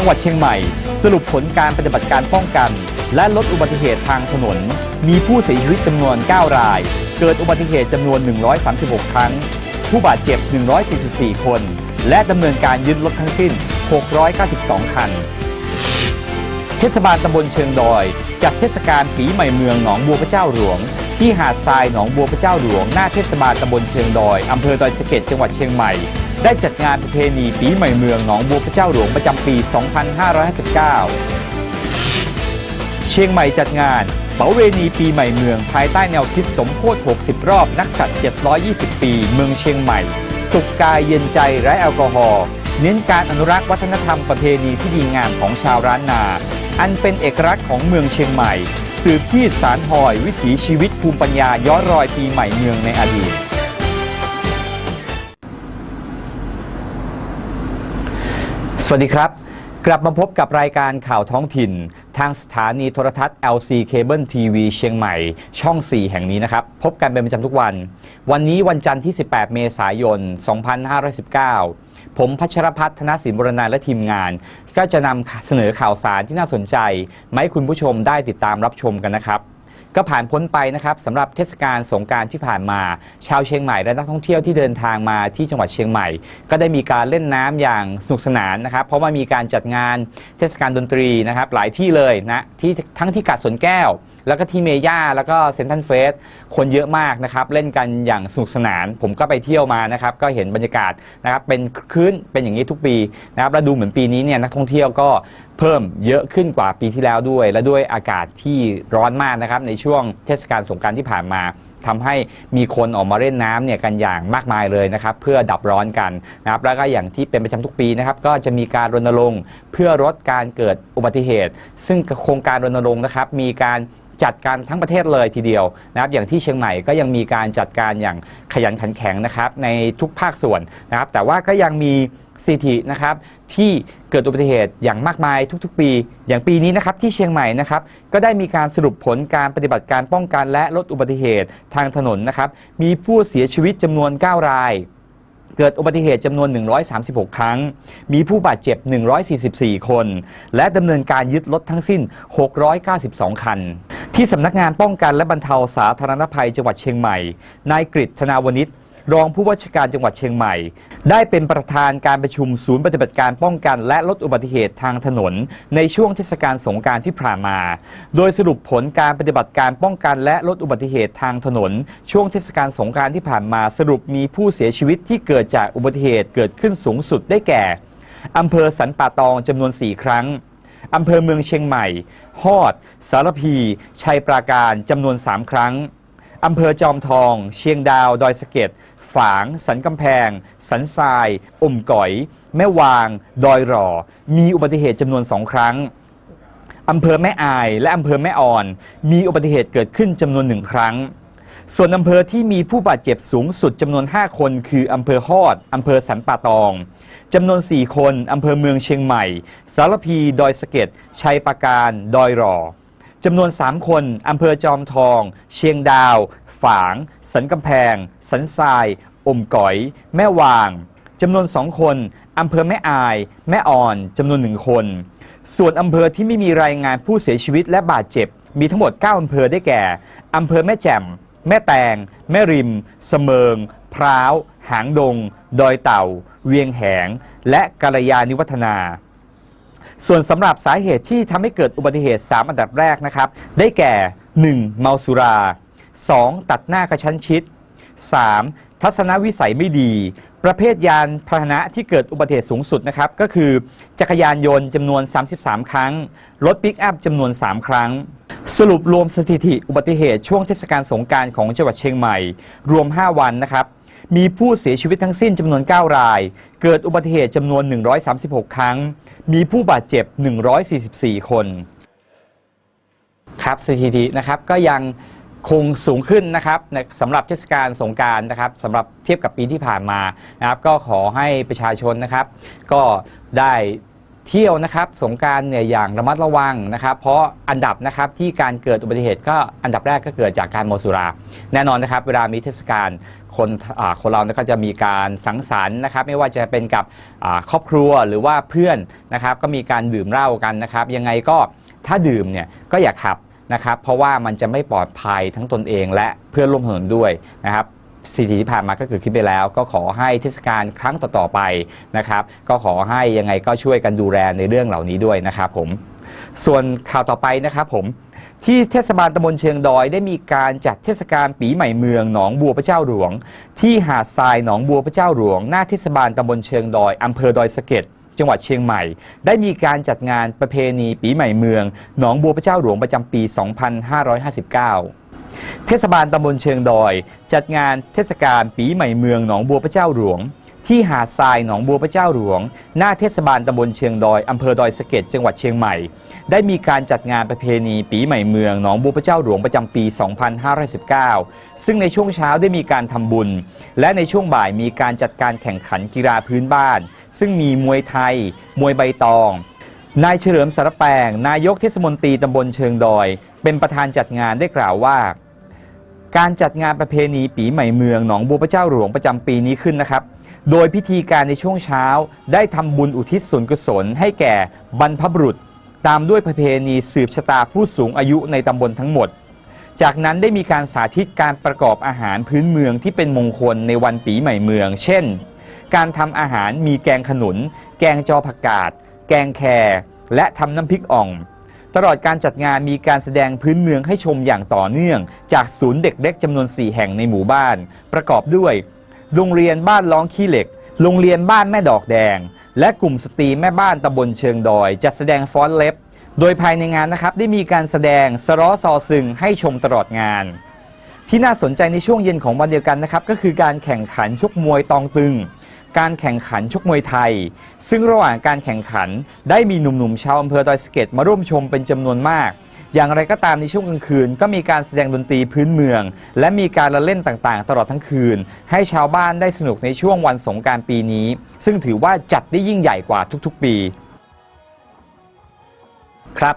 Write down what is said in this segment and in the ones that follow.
จังหวัดเชียงใหม่ สรุปผลการปฏิบัติการป้องกัน และลดอุบัติเหตุทางถนน มีผู้เสียชีวิตจำนวน 9 ราย เกิดอุบัติเหตุจำนวน 136 ครั้ง ผู้บาดเจ็บ 144 คน และดำเนินการยึดรถทั้งสิ้น 692 คัน เทศบาลตำบลเชิงดอย จัดเทศกาลปีใหม่เมืองหนองบัวพระเจ้าหลวง ที่หาดทรายหนองบัวพระเจ้าหลวง หน้าเทศบาลตำบลเชิงดอยอำเภอดอยสะเก็ดจังหวัดเชียงใหม่ ได้จัดงานประเพณีปีใหม่เมืองหนองบัวพระเจ้าหลวงประจำปี 2559 เชียงใหม่จัดงาน เป๋าเวณีปีใหม่เมือง ภายใต้แนวคิดสมโพธิ60 รอบ นักสัตว์720 ปี เมืองเชียงใหม่ สุขกายเย็นใจไร้แอลกอฮอล์เน้นการอนุรักษ์วัฒนธรรมประเพณีที่ดีงามของชาวร้านนา อันเป็นเอกลักษณ์ของเมืองเชียงใหม่ สืบที่สารหอยวิถีชีวิตภูมิปัญญาย้อนรอยปีใหม่เมืองในอดีตสวัสดีครับ กลับมาพบกับรายการข่าวท้องถิ่น ทางสถานีโทรทัศน์ LC Cable TV เชียงใหม่ ช่อง 4 แห่งนี้นะครับ พบกันเป็นประจำทุกวัน วันนี้วันจันทร์ที่ 18 เมษายน 2519 ผมพัชรพัฒน์ธนศิลป์บรณาและทีมงาน ก็จะนำเสนอข่าวสารที่น่าสนใจมาให้คุณผู้ชมได้ติดตามรับชมกันนะครับ ก็ผ่านพ้นไปนะครับสำหรับเทศกาลสงการที่ผ่านมา ชาวเชียงใหม่และนักท่องเที่ยวที่เดินทางมาที่จังหวัดเชียงใหม่ ก็ได้มีการเล่นน้ำอย่างสนุกสนานนะครับ เพราะว่ามีการจัดงานเทศกาลดนตรีนะครับ หลายที่เลยนะที่ทั้งที่กาดสวนแก้ว แล้วก็ที่เมย่าแล้วก็เซนทันเฟสคนเยอะมากนะครับ เล่นกันอย่างสนุกสนาน ผมก็ไปเที่ยวมานะครับ ก็เห็นบรรยากาศนะครับเป็นคลื่นเป็นอย่างนี้ทุกปีนะครับแล้วดูเหมือนปีนี้เนี่ยนักท่องเที่ยวก็ เพิ่มเยอะขึ้นกว่าปีที่แล้วด้วย และด้วยอากาศที่ร้อนมากนะครับในช่วงเทศกาลสงการที่ผ่านมาทำให้มีคนออกมาเล่นน้ำเนี่ยกันอย่างมากมายเลยนะครับเพื่อดับร้อนกันนะครับแล้วก็อย่างที่เป็นประจำทุกปีนะครับก็จะมีการรณรงค์เพื่อลดการเกิดอุบัติเหตุ ซึ่งโครงการรณรงค์นะครับมีการจัดการทั้งประเทศเลยทีเดียวนะครับอย่างที่เชียงใหม่ก็ยังมีการจัดการอย่างขยันขันแข็งนะครับในทุกภาคส่วนนะครับแต่ว่าก็ยังมี สิทธินะครับที่เกิดอุบัติเหตุอย่างมากมายทุกๆ ปี อย่างปีนี้นะครับที่เชียงใหม่นะครับก็ได้มีการสรุปผลการปฏิบัติการป้องกันและลดอุบัติเหตุทางถนนนะครับมีผู้เสียชีวิตจำนวน 9 รายเกิดอุบัติเหตุจำนวน 136 ครั้ง มีผู้บาดเจ็บ 144 คน และดำเนินการยึดรถทั้งสิ้น 692 คัน ที่สำนักงานป้องกันและบรรเทาสาธารณภัยจังหวัดเชียงใหม่ นายกฤษธนาวนิช รองผู้ว่าราชการจังหวัดเชียงใหม่ ได้เป็นประธานการประชุมศูนย์ปฏิบัติการป้องกัน และลดอุบัติเหตุทางถนน ในช่วงเทศกาลสงการที่ผ่านมา โดยสรุปผลการปฏิบัติการป้องกัน และลดอุบัติเหตุทางถนน ช่วงเทศกาลสงการที่ผ่านมา สรุปมีผู้เสียชีวิตที่เกิดจากอุบัติเหตุเกิดขึ้นสูงสุดได้แก่อำเภอสันป่าตองจำนวน 4 ครั้งอำเภอเมืองเชียงใหม่ ฮอด สารพี ชัยปราการจำนวน 3 ครั้งอำเภอจอมทอง เชียงดาว ดอยสะเก็ด ฝาง สันกำแพง สันทราย อมก๋อย แม่วาง ดอยหล่อ มีอุบัติเหตุจำนวน2ครั้งอำเภอแม่อาย และอำเภอแม่อ่อน มีอุบัติเหตุเกิดขึ้นจำนวนหนึ่งครั้ง ส่วนอำเภอที่มีผู้บาดเจ็บสูงสุดจำนวน 5 คนคืออำเภอฮอดอำเภอสันป่าตองจำนวน 4 คนอำเภอเมืองเชียงใหม่ สารพี ดอยสะเก็ดชัยปราการ ดอยหล่อ จำนวน 3 คนอำเภอจอมทอง เชียงดาว ฝาง สันกำแพง สันทราย อมก๋อย แม่วางจำนวน 2 คนอำเภอแม่อาย แม่อ่อนจำนวน 1 คน ส่วนอำเภอที่ไม่มีรายงานผู้เสียชีวิตและบาดเจ็บ มีทั้งหมด 9 อำเภอได้แก่อำเภอแม่แจ่ม แม่แตง แม่ริม เสมิง พร้าว หางดง ดอยเต่า เวียงแหง และกาลยานิวัฒนา ส่วนสำหรับสาเหตุที่ทำให้เกิดอุบัติเหตุ 3 อันดับแรกนะครับ ได้แก่ 1. เมาสุรา 2. ตัดหน้ากระชั้นชิด 3. ทัศนวิสัยไม่ดี ประเภทยานพาหนะที่เกิดอุบัติเหตุสูงสุดนะครับ ก็คือ จักรยานยนต์จำนวน 33 ครั้ง รถปิกอัพจำนวน 3 ครั้ง สรุปรวมสถิติอุบัติเหตุช่วงเทศกาลสงการของจังหวัดเชียงใหม่ รวม 5 วันนะครับ มีผู้เสียชีวิตทั้งสิ้นจำนวน 9 ราย เกิดอุบัติเหตุจำนวน 136 ครั้ง มีผู้บาดเจ็บ 144 คนครับสถิตินะครับก็ยังคงสูงขึ้นนะครับสำหรับเทศกาลสงการนะครับสำหรับเทียบกับปีที่ผ่านมานะครับ ก็ขอให้ประชาชนนะครับ ก็ได้ เที่ยวนะครับสงการเนี่ยอย่างระมัดระวังนะครับ เพราะอันดับนะครับที่การเกิดอุบัติเหตุก็อันดับแรกก็เกิดจากการเมาสุรา แน่นอนนะครับ เวลามีเทศกาลคนคนเราก็จะมีการสังสรรค์นะครับ ไม่ว่าจะเป็นกับครอบครัวหรือว่าเพื่อนนะครับ ก็มีการดื่มเหล้ากันนะครับ ยังไงก็ถ้าดื่มเนี่ยก็อย่าขับนะครับ เพราะว่ามันจะไม่ปลอดภัยทั้งตนเองและเพื่อนร่วมถนนด้วยนะครับ สิ่งที่ผ่านมาก็เกิดขึ้นไปแล้ว ก็ขอให้เทศกาลครั้งต่อๆไปนะครับ ก็ขอให้ยังไงก็ช่วยกันดูแลในเรื่องเหล่านี้ด้วยนะครับผมส่วนข่าวต่อไปนะครับผมที่เทศบาลตำบลเชียงดอยได้มีการจัดเทศกาลปีใหม่เมืองหนองบัวพระเจ้าหลวง ที่หาดทรายหนองบัวพระเจ้าหลวง หน้าเทศบาลตำบลเชียงดอยอำเภอดอยสะเก็ดจังหวัดเชียงใหม่ ได้มีการจัดงานประเพณีปีใหม่เมืองหนองบัวพระเจ้าหลวงประจำปี 2559 เทศบาลตำบลเชียงดอย จัดงานเทศกาลปีใหม่เมืองหนองบัวพระเจ้าหลวง ที่หาดทรายหนองบัวพระเจ้าหลวง หน้าเทศบาลตำบลเชียงดอยอำเภอดอยสะเก็ดจังหวัดเชียงใหม่ ได้มีการจัดงานประเพณีปีใหม่เมืองหนองบัวพระเจ้าหลวงประจำปี 2519 ซึ่งในช่วงเช้าได้มีการทำบุญ และในช่วงบ่ายมีการจัดการแข่งขันกีฬาพื้นบ้าน ซึ่งมีมวยไทย มวยใบตองนายเฉลิมสารแปงนายกเทศมนตรีตำบลเชิงดอย เป็นประธานจัดงานได้กล่าวว่า การจัดงานประเพณีปีใหม่เมืองหนองบัวพระเจ้าหลวงประจำปีนี้ขึ้นนะครับ โดยพิธีการในช่วงเช้าได้ทำบุญอุทิศส่วนกุศลให้แก่บรรพบุรุษ ตามด้วยประเพณีสืบชะตาผู้สูงอายุในตำบลทั้งหมด จากนั้นได้มีการสาธิตการประกอบอาหารพื้นเมืองที่เป็นมงคลในวันปีใหม่เมือง เช่น การทำอาหารมีแกงขนุน แกงจอผักกาด แกงแครและทำน้ำพริกอ่อง ตลอดการจัดงานมีการแสดงพื้นเมืองให้ชมอย่างต่อเนื่อง จากศูนย์เด็กเล็กจำนวน 4 แห่งในหมู่บ้าน ประกอบด้วย โรงเรียนบ้านล้องขี้เหล็ก โรงเรียนบ้านแม่ดอกแดง และกลุ่มสตรีแม่บ้านตำบลเชิงดอย จัดแสดงฟ้อนเล็บ โดยภายในงานนะครับได้มีการแสดงสร้อซอซึงให้ชมตลอดงาน ที่น่าสนใจในช่วงเย็นของวันเดียวกันนะครับก็คือการแข่งขันชกมวยตองตึง การแข่งขันชกมวยไทย ซึ่งระหว่างการแข่งขันได้มีหนุ่มๆชาวอำเภอดอยสะเก็ดมาร่วมชมเป็นจำนวนมาก อย่างไรก็ตามในช่วงกลางคืน ก็มีการแสดงดนตรีพื้นเมือง และมีการละเล่นต่างๆ ตลอดทั้งคืน ให้ชาวบ้านได้สนุกในช่วงวันสงกรารปีนี้ ซึ่งถือว่าจัดได้ยิ่งใหญ่กว่าทุกๆปี ครับ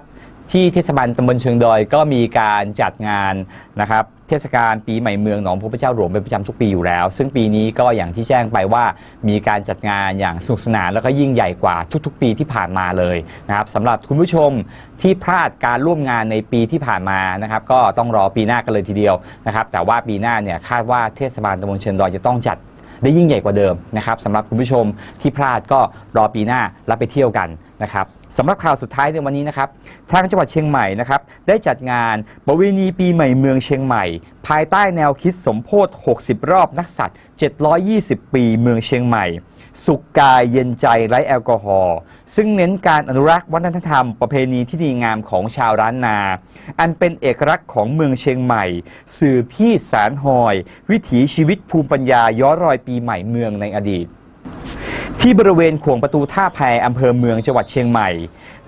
ที่เทศบาลตำบลเชิงดอยก็มีการจัดงานนะครับเทศกาลปีใหม่เมืองหนองพระเจ้าหลวงเป็นประจำทุกปีอยู่แล้ว ซึ่งปีนี้ก็อย่างที่แจ้งไปว่ามีการจัดงานอย่างสนุกสนานแล้วก็ยิ่งใหญ่กว่าทุกๆ ปีที่ผ่านมาเลยนะครับสำหรับคุณผู้ชมที่พลาดการร่วมงานในปีที่ผ่านมานะครับก็ต้องรอปีหน้ากันเลยทีเดียวนะครับแต่ว่าปีหน้าเนี่ยคาดว่าเทศบาลตำบลเชิงดอยจะต้องจัดได้ยิ่งใหญ่กว่าเดิมนะครับสำหรับคุณผู้ชมที่พลาดก็รอปีหน้าแล้วไปเที่ยวกันนะครับ สำหรับข่าวสุดท้ายในวันนี้นะครับ ทางจังหวัดเชียงใหม่นะครับ ได้จัดงานประเวณีปีใหม่เมืองเชียงใหม่ ภายใต้แนวคิดสมโพธิ 60 รอบนักสัตว์ 720 ปีเมืองเชียงใหม่ สุขกายเย็นใจไร้แอลกอฮอล์ ซึ่งเน้นการอนุรักษ์วัฒนธรรมประเพณีที่ดีงามของชาวร้านนา อันเป็นเอกลักษณ์ของเมืองเชียงใหม่ สื่อพี่สารหอย วิถีชีวิตภูมิปัญญาย้อนรอยปีใหม่เมืองในอดีต ที่บริเวณขวงประตูท่าแพอำเภอเมืองจังหวัดเชียงใหม่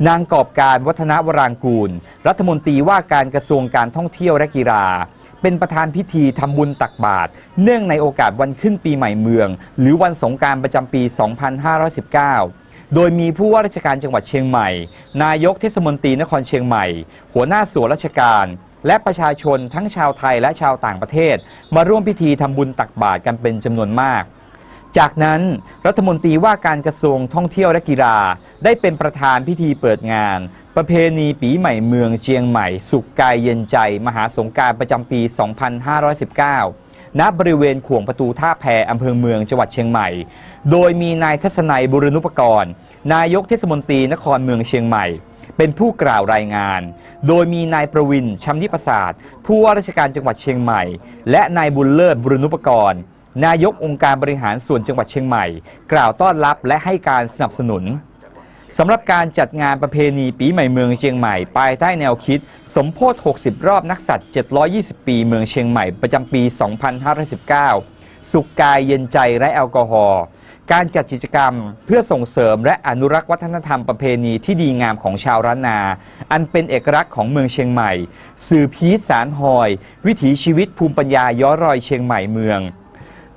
นางกอบการวัฒนวรางกูล รัฐมนตรีว่าการกระทรวงการท่องเที่ยวและกีฬา เป็นประธานพิธีทำบุญตักบาตรเนื่องในโอกาสวันขึ้นปีใหม่เมือง หรือวันสงการประจำปี 2519โดยมีผู้ว่าราชการจังหวัดเชียงใหม่ นายกเทศมนตรีนครเชียงใหม่ หัวหน้าส่วนราชการ และประชาชนทั้งชาวไทยและชาวต่างประเทศ มาร่วมพิธีทำบุญตักบาตรกันเป็นจำนวนมาก จากนั้นรัฐมนตรีว่าการกระทรวงท่องเที่ยวและกีฬา ได้เป็นประธานพิธีเปิดงาน ประเพณีปีใหม่เมืองเจียงใหม่ สุขกายเย็นใจ มหาสงการประจำปี 2519 ณ บริเวณขวงประตูท่าแพอำเภอเมืองจังหวัดเชียงใหม่ โดยมีนายทัศนัยบุรณุปกรณ์ นายกเทศมนตรีนครเมืองเชียงใหม่ เป็นผู้กล่าวรายงาน โดยมีนายประวินชำนิประสาทผู้ว่าราชการจังหวัดเชียงใหม่ และนายบุญเลิศบุรณุปกรณ์ นายกองค์การบริหารส่วนจังหวัดเชียงใหม่ กล่าวต้อนรับและให้การสนับสนุนสำหรับการจัดงานประเพณีปีใหม่เมืองเชียงใหม่ภายใต้แนวคิด สมโพธิ 60 รอบนักสัตว์ 720 ปีเมืองเชียงใหม่ประจำปี 2519 สุขกายเย็นใจและแอลกอฮอล์การจัดกิจกรรมเพื่อส่งเสริมและอนุรักษ์วัฒนธรรมประเพณีที่ดีงามของชาวร้านนา อันเป็นเอกลักษณ์ของเมืองเชียงใหม่ สื่อพีสารหอย วิถีชีวิตภูมิปัญญาย้อนรอยเชียงใหม่เมือง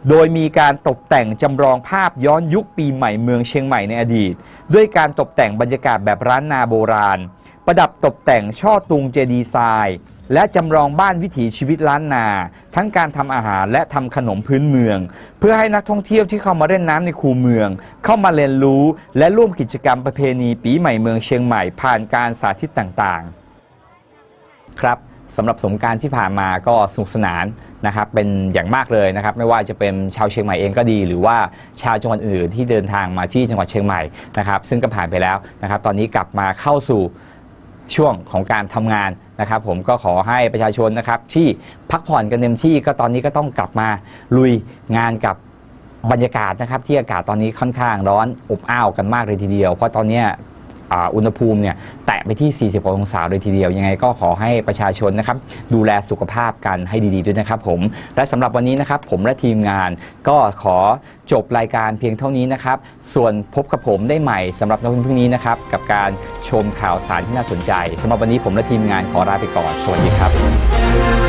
โดยมีการตกแต่งจำลองภาพย้อนยุคปีใหม่เมืองเชียงใหม่ในอดีต ด้วยการตกแต่งบรรยากาศแบบร้านนาโบราณ ประดับตกแต่งช่อตุงเจดีไซน์และจำลองบ้านวิถีชีวิตล้านนา ทั้งการทำอาหารและทำขนมพื้นเมือง เพื่อให้นักท่องเที่ยวที่เข้ามาเล่นน้ำในคูเมือง เข้ามาเรียนรู้และร่วมกิจกรรมประเพณีปีใหม่เมืองเชียงใหม่ผ่านการสาธิตต่างๆ ครับ สำหรับสงการที่ผ่านมาก็สนุกสนานนะครับเป็นอย่างมากเลยนะครับไม่ว่าจะเป็นชาวเชียงใหม่เองก็ดี หรือว่าชาวจังหวัดอื่นที่เดินทางมาที่จังหวัดเชียงใหม่นะครับซึ่งก็ผ่านไปแล้วนะครับตอนนี้กลับมาเข้าสู่ช่วงของการทำงานนะครับ ผมก็ขอให้ประชาชนนะครับที่พักผ่อนกันเต็มที่ก็ตอนนี้ก็ต้องกลับมาลุยงานกับบรรยากาศนะครับที่อากาศตอนนี้ค่อนข้างร้อนอบอ้าวกันมากเลยทีเดียว เพราะตอนนี้ อุณหภูมิเนี่ยแตะไปที่ 40 องศาเลยทีเดียว ยังไงก็ขอให้ประชาชนนะครับดูแลสุขภาพกันให้ดีๆด้วยนะครับผม และสำหรับวันนี้นะครับผมและทีมงานก็ขอจบรายการเพียงเท่านี้นะครับ ส่วนพบกับผมได้ใหม่สำหรับในวันพรุ่งนี้นะครับกับการชมข่าวสารที่น่าสนใจสำหรับวันนี้ผมและทีมงานขอลาไปก่อน สวัสดีครับ